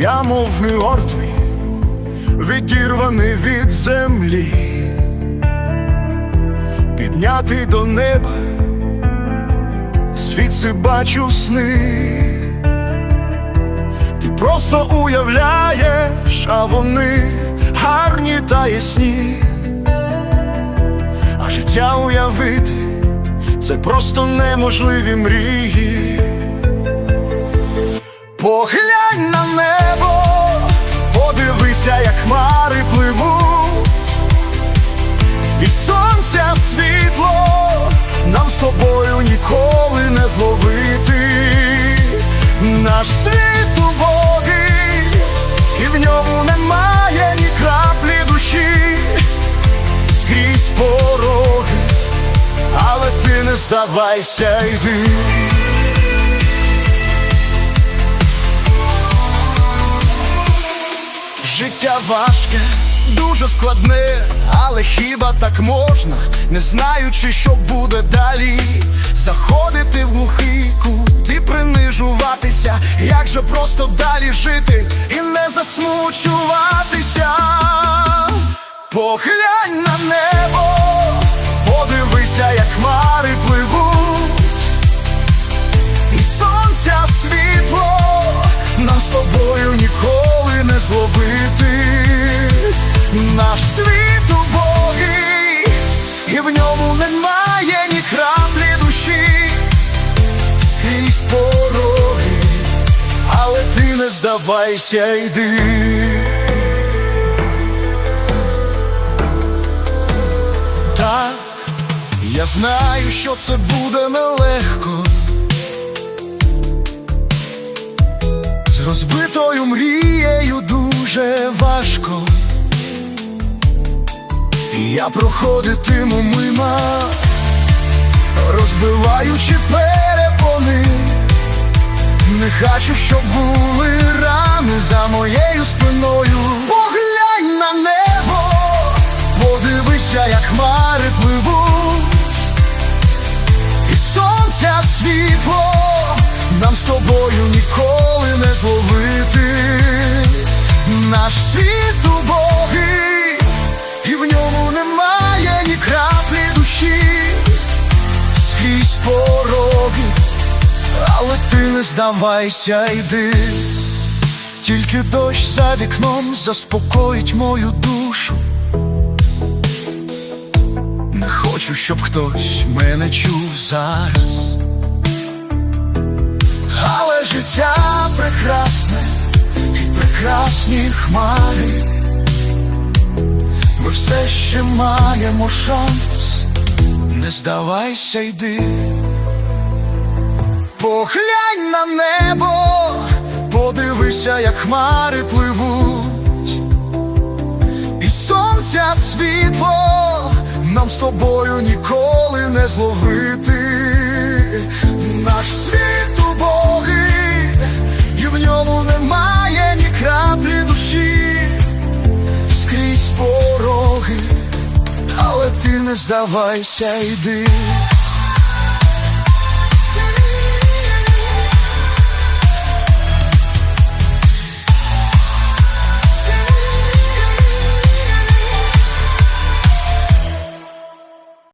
я мов мертвий, відірваний від землі, піднятий до неба, звідси бачу сни. Ти просто уявляєш, а вони гарні та ясні. А життя уявити це просто неможливі мрії. Поглянь на небо, подивися, як хмари пливуть, і сонця світло нам з тобою ніколи не зловити. Наш світ убогий, і в ньому немає ні краплі душі, скрізь пороги, але ти не здавайся, йди. Життя важке, дуже складне, але хіба так можна, не знаючи, що буде далі, заходити в глухий кут і принижуватися, як же просто далі жити і не засмучуватися. Поглянь на небо, подивися, як хмари пливуть, і сонця світло нам з тобою ніколи не зловити. Наш світ убогий, і в ньому немає ні краплі душі, скрізь пороги, але ти не здавайся, йди. Так, я знаю, що це буде нелегко. Розбитою мрією дуже важко. Я проходитиму мимо, розбиваючи перепони. Не хочу, щоб були рани але ти не здавайся, йди. Тільки дощ за вікном заспокоїть мою душу. Не хочу, щоб хтось мене чув зараз. Але життя прекрасне і прекрасні хмари. Ми все ще маємо шанс, не здавайся, йди. Поглянь на небо, подивися, як хмари пливуть, і сонця світло нам з тобою ніколи не зловити. Наш світ убогий, і в ньому немає ні краплі душі, скрізь пороги, але ти не здавайся, йди.